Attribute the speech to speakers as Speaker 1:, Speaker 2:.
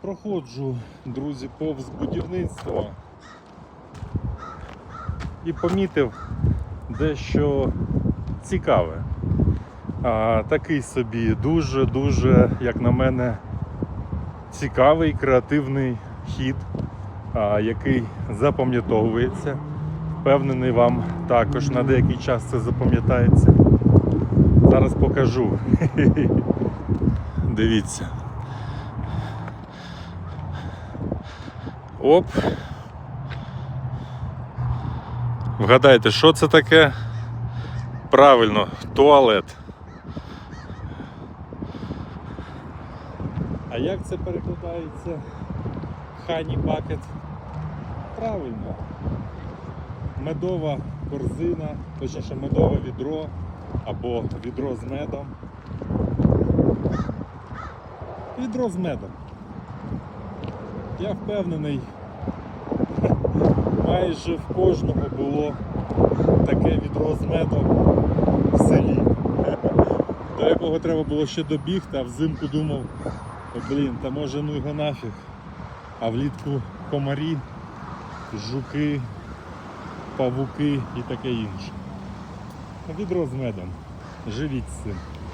Speaker 1: Проходжу, друзі, повз будівництво і помітив дещо цікаве. А, такий собі дуже-дуже, як на мене, цікавий креативний хід, а, який запам'ятовується. Впевнений, вам також на деякий час це запам'ятається. Зараз покажу. Дивіться. Оп. Вгадайте, що це таке? Правильно, туалет. А як це перекладається? Хані бакет? Правильно. Медова корзина, точніше медове відро або відро з медом. Відро з медом. Я впевнений, майже в кожного було таке відро з медом в селі, до якого треба було ще добігти, а взимку думав, блін, та може ну його нафіг. А влітку комарі, жуки, павуки і таке інше. Відро з медом. Живіть з цим.